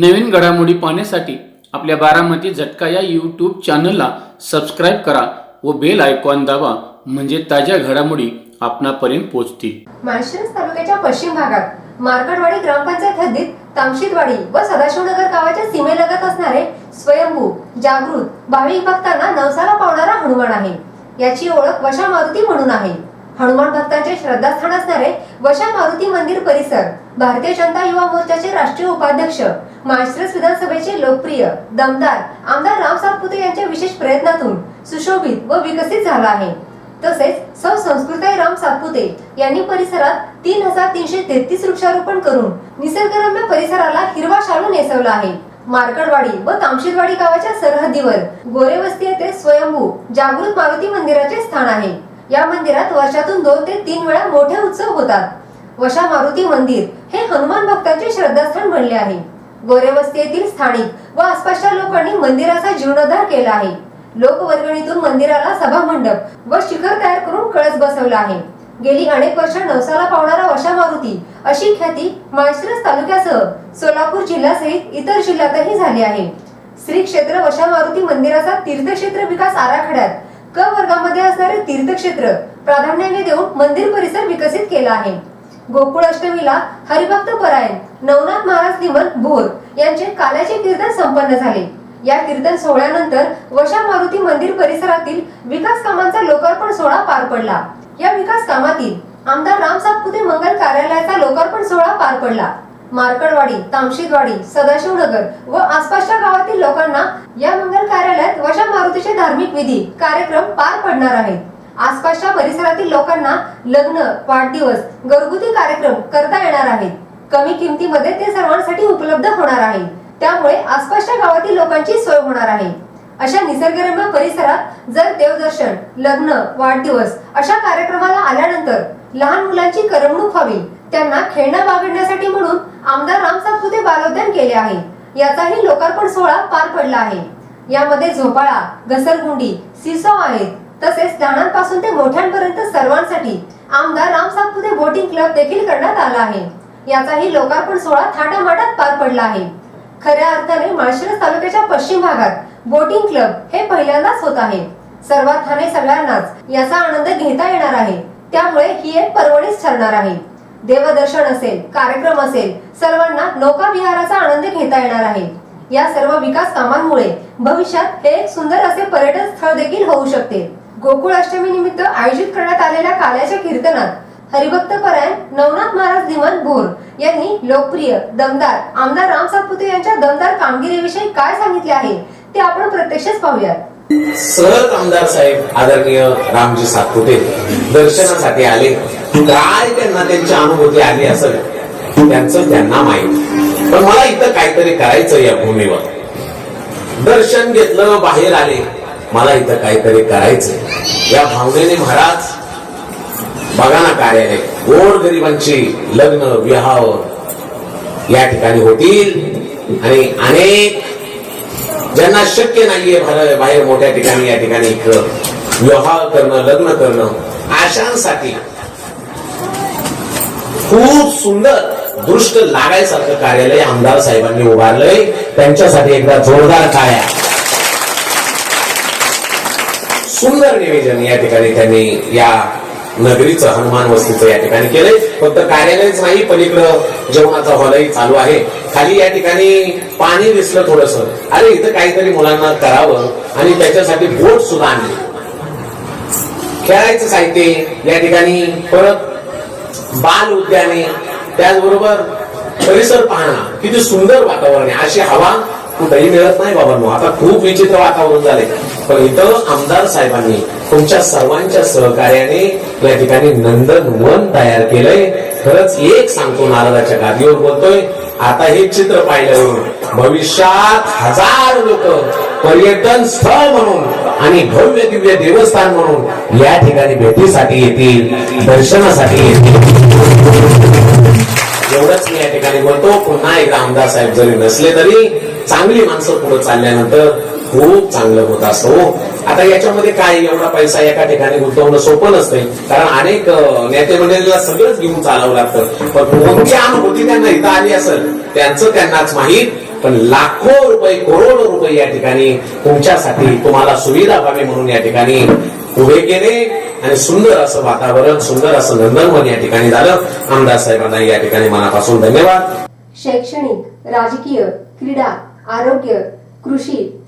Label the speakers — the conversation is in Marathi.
Speaker 1: नवीन घडामोडी पाहण्यासाठी आपल्या बारामती झटका या यूट्यूब चॅनलला सबस्क्राईब करा व बेल आयकॉन दाबा म्हणजे ताज्या घडामोडी आपणापर्यंत पोहोचतील.
Speaker 2: माळशिरस तालुक्याच्या पश्चिम भागात मार्कडवाडी ग्रामपंचायत हद्दीत तामशीदवाडी व सदाशिवनगर गावाच्या सीमेलगत असणारे स्वयंभू जागृत भाविक भक्तांना नवसाला पावणारा हनुमान आहे. याची ओळख वशा मारुती म्हणून आहे. हनुमान भक्तांचे श्रद्धास्थान असणारे वशा मारुती मंदिर परिसर भारतीय जनता युवा मोर्चाचे राष्ट्रीय उपाध्यक्ष माळशिरस विधानसभेचे लोकप्रिय दमदार आमदार राम सातपुते यांच्या विशेष प्रयत्नातून सुशोभित व विकसित झाला आहे. तसेच सौ संस्कृताई राम सातपुते यांनी परिसरात तीन हजार तीनशे तेहतीस वृक्षारोपण करून निसर्गरम्य परिसराला हिरवा शालू नेसवला आहे. मार्कडवाडी व तामशीदवाडी गावाच्या सरहद्दीवर गोरेवस्ती येथे स्वयंभू जागृत मारुती मंदिराचे स्थान आहे. या मंदिरात वर्षातून दोन ते तीन वेळा मोठे उत्सव होतात. वशा मारुती मंदिर हे हनुमान भक्तांचे श्रद्धास्थान बनले आहे. गोरेवस्ती येथील स्थानिक व आसपासच्या लोकांनी मंदिराचा जीर्णोद्धार केला आहे. लोकवर्गणीतून मंदिराला सभा मंडप व शिखर तयार करून कळस बसवला आहे. गेली अनेक वर्ष नवसाला पावणारा वशा मारुती अशी ख्याती माळशिरस तालुक्यासह सोलापूर जिल्ह्यासहित इतर जिल्ह्यातही झाली आहे. श्री क्षेत्र वशा मारुती मंदिराचा तीर्थक्षेत्र विकास आराखड्यात क वर्गामध्ये असणारे तीर्थक्षेत्र प्राधान्याने देऊन मंदिर परिसर विकसित केला आहे. गोकुळ अष्टमीला हरिभक्त परायण नवनाथ महाराज निमन भोर यांचे काल्याचे कीर्तन संपन्न झाले. या कीर्तन सोहळ्यानंतर वशा मारुती मंदिर परिसरातील विकास कामांचा लोकार्पण सोहळा पार पडला. या विकास कामातील आमदार राम सातपुते मंगल कार्यालयाचा लोकार्पण सोहळा पार पडला. मार्कडवाडी तामशीदवाडी सदाशिवनगर व आसपासच्या गावातील लोकांना या मंगल कार्यालयात वशा मारुतीचे धार्मिक विधी कार्यक्रम पार पडणार आहेत. आसपासच्या परिसरातील लोकांना लग्न वाढदिवस घरगुती कार्यक्रम करता येणार आहेत. कमी किमतीमध्ये ते सर्वांसाठी उपलब्ध होणार आहे. त्यामुळे आसपासच्या गावातील लोकांची सोय होणार आहे. अशा निसर्गरम्य परिसरात जर देवदर्शन लग्न वाढदिवस अशा कार्यक्रमाला आल्यानंतर लहान मुलांची करमणूक व्हावी त्यांना खेळणं बागडण्यासाठी म्हणून आमदार राम सातपुते बालोद्यान केले आहे. याचाही लोकार्पण सोहळा पार पडला आहे. यामध्ये झोपाळा घसरगुंडी सिसो आहेत. तसेच लहानांपासून ते मोठ्यांपर्यंत सर्वांसाठी आमदार राम सातपुते बोटिंग क्लब देखील करण्यात आला आहे. याचाही लोकार्पण सोहळा थाटामाटात पार पडला आहे. खऱ्या अर्थाने माळशिरस तालुक्याच्या पश्चिम भागात बोटिंग क्लब हे पहिल्यांदाच होत आहे. सर्वात ठाणे सगळ्यांनाच याचा आनंद घेता येणार आहे. त्यामुळे ही एक पर्वणीच ठरणार आहे. देवदर्शन असेल कार्यक्रम असेल सर्वांना नौका विहाराचा आनंद घेता येणार आहे. या सर्व विकास कामांमुळे भविष्यात हे एक सुंदर असे पर्यटन स्थळ देखील होऊ शकते. गोकुळ अष्टमी निमित्त आयोजित करण्यात आलेल्या काल्याच्या कीर्तनात हरिभक्त परायण नवनाथ महाराज धीमन भोर यांनी लोकप्रिय दमदार आमदार राम सातपुते यांच्या दमदार कामगिरीविषयी काय सांगितले आहे ते आपण प्रत्यक्षच पाहूयात.
Speaker 3: सहज आमदार साहेब आदरणीय रामजी सातपुते दर्शनासाठी आले. काय त्यांना त्यांची अनुभूती आली असेल त्यांचं त्यांना माहीत. पण मला इथं काहीतरी करायचं या भूमीवर. दर्शन घेतलं बाहेर आले. मला इथं काहीतरी करायचंय. या भावनेने महाराज बघा ना कार्यालय गोड गरिबांची लग्न विवाह या ठिकाणी होतील. आणि अनेक ज्यांना शक्य नाहीये बाहेर मोठ्या ठिकाणी या ठिकाणी विवाह करणं लग्न करणं आशांसाठी खूप सुंदर दृष्ट लागायसारखं कार्यालय आमदार साहेबांनी उभारलंय. त्यांच्यासाठी एकदा जोरदार टाळ्या. सुंदर निवेदन या ठिकाणी त्यांनी या नगरीचं हनुमान वस्तीचं या ठिकाणी केलंय. फक्त कार्यालयच नाही पलीकडं जेवणाचा हॉलही चालू आहे. खाली या ठिकाणी पाणी दिसलं थोडस. अरे इथं काहीतरी मुलांना करावं आणि त्याच्यासाठी बोट सुद्धा आणली. खेळायचं साहित्य या ठिकाणी परत बाल उद्याने त्याचबरोबर परिसर पाहणं. किती सुंदर वातावरण आहे. अशी हवा कुठेही मिळत नाही बाबांनो आता खूप विचित्र वातावरण झाले पण इथं आमदार साहेबांनी तुमच्या सर्वांच्या सहकार्याने या ठिकाणी नंदन वन तयार केलंय. खरंच एक सांगतो नारदाच्या गादीवर बोलतोय. आता हे चित्र पाहिलं भविष्यात हजार लोक पर्यटन स्थळ म्हणून आणि भव्य दिव्य देवस्थान म्हणून या ठिकाणी भेटीसाठी येतील दर्शनासाठी येतील. एवढंच मी या ठिकाणी बोलतो. पुन्हा एकदा आमदार साहेब जरी नसले तरी चांगली माणसं पुढे चालल्यानंतर खूप चांगलं होत असतो हो. आता याच्यामध्ये काय एवढा पैसा एका ठिकाणी गुंतवणं सोपं नसतंय. कारण अनेक नेते मंडळीला सगळंच घेऊन चालावं लागतं. पण कोणती अनुभूती त्यांना इथं आली असेल त्यांचं त्यांनाच माहीत. पण लाखो रुपये करोडो रुपये या ठिकाणी तुमच्यासाठी तुम्हाला सुविधा व्हावी म्हणून या ठिकाणी उभे केले. आणि सुंदर असं वातावरण सुंदर असं नंदनवन या ठिकाणी झालं. आमदार साहेबांना या ठिकाणी मनापासून धन्यवाद.
Speaker 2: शैक्षणिक राजकीय क्रीडा आरोग्य कृषी